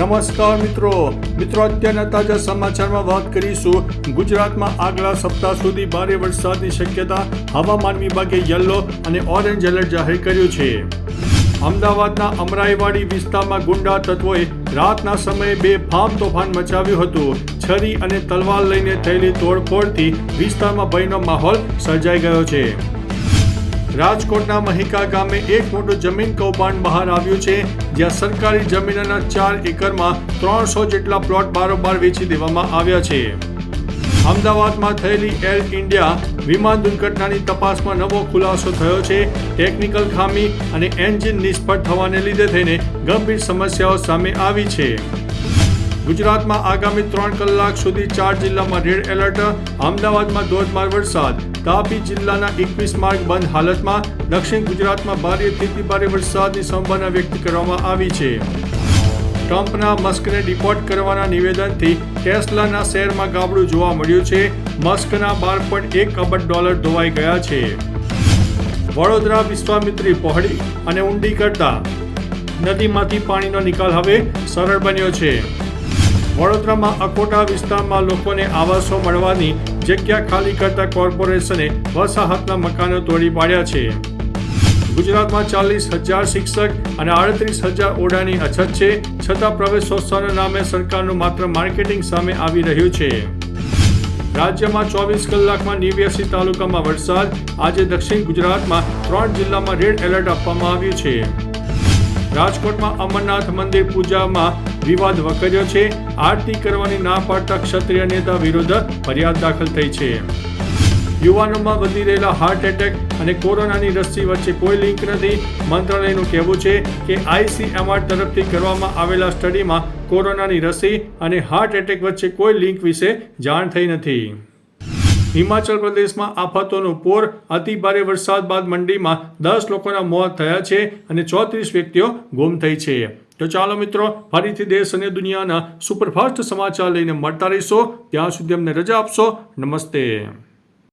નમસ્કાર મિત્રો. મિત્રો, અત્યારના તાજા સમાચારમાં વાત કરીશું. ગુજરાતમાં આગલા સપ્તાહ સુધી ભારે વરસાદની શક્યતા હવામાન વિભાગે યલો અને ઓરેન્જ એલર્ટ જાહેર કર્યું છે. અમદાવાદના અમરાઈવાડી વિસ્તારમાં ગુંડા તત્વોએ રાતના સમયે બે ફામ તોફાન મચાવ્યું હતું. છરી અને તલવાર લઈને થયેલી તોડફોડથી વિસ્તારમાં ભયનો માહોલ સર્જાઈ ગયો છે. રાજકોટના મહિકા ગામે એક મોટું જમીન કૌભાંડ બહાર આવ્યું છે, જ્યાં સરકારી જમીનના ચાર એકરમાં ત્રણસો જેટલા પ્લોટ બારોબાર વેચી દેવામાં આવ્યા છે. અમદાવાદમાં થયેલી એર ઇન્ડિયા વિમાન દુર્ઘટનાની તપાસમાં નવો ખુલાસો થયો છે. ટેકનિકલ ખામી અને એન્જિન નિષ્ફળ થવાને લીધે થઈને ગંભીર સમસ્યાઓ સામે આવી છે. ગુજરાતમાં આગામી ત્રણ કલાક સુધી ચાર જિલ્લામાં રેડ એલર્ટ, અમદાવાદમાં ધોધમાર વરસાદ, તાપી જિલ્લાના એકવીસ માર્ગ બંધ હાલતમાં, દક્ષિણ ગુજરાતમાં ભારેથી ભારે વરસાદની સંભાવના વ્યક્ત કરવામાં આવી છે. ટ્રમ્પના મસ્કને ડિપોર્ટ કરવાના નિવેદનથી ટેસ્લાના શેરમાં ગાબડું જોવા મળ્યું છે. મસ્કના બાર પોઈન્ટ એક અબજ ડોલર ધોવાઈ ગયા છે. વડોદરા વિશ્વામિત્રી પહોળી અને ઊંડી કરતા નદીમાંથી પાણીનો નિકાલ હવે સરળ બન્યો છે. વડોદરામાં અકોટા વિસ્તારમાં લોકોને આવાસો મળવાની જગ્યા ખાલી કરતા કોર્પોરેશને વસાહતના મકાનો તોડી પાડ્યા છે. ગુજરાતમાં ચાલીસ હજાર શિક્ષક અને આડત્રીસ હજાર ઓરડાની અછત છે. છતાં પ્રવેશોત્સવના નામે સરકારનું માત્ર માર્કેટિંગ સામે આવી રહ્યું છે. રાજ્યમાં ચોવીસ કલાકમાં નેવ્યાસી તાલુકામાં વરસાદ. આજે દક્ષિણ ગુજરાતમાં ત્રણ જિલ્લામાં રેડ એલર્ટ આપવામાં આવ્યું છે. રાજકોટમાં અમરનાથ મંદિર પૂજામાં વિવાદ વકર્યો છે. આરતી કરવાની ના પાડતા ક્ષત્રિય નેતા વિરુદ્ધ ફરિયાદ દાખલ થઈ છે. યુવાનોમાં વધી રહેલા હાર્ટ એટેક અને કોરોનાની રસી વચ્ચે કોઈ લિંક નથી. મંત્રાલયનું કહેવું છે કે આઈસીએમઆર તરફથી કરવામાં આવેલા સ્ટડીમાં કોરોનાની રસી અને હાર્ટ એટેક વચ્ચે કોઈ લિંક વિશે જાણ થઈ નથી. હિમાચલ પ્રદેશમાં આફતોનું પૂર. અતિ ભારે વરસાદ બાદ મંડીમાં દસ લોકોના મોત થયા છે અને ચોત્રીસ વ્યક્તિઓ ગુમ થઈ છે. તો ચાલો મિત્રો, ફરીથી દેશ અને દુનિયાના સુપરફાસ્ટ સમાચાર લઈને મળતા રહીશો. ત્યાં સુધી અમને રજા આપશો. નમસ્તે.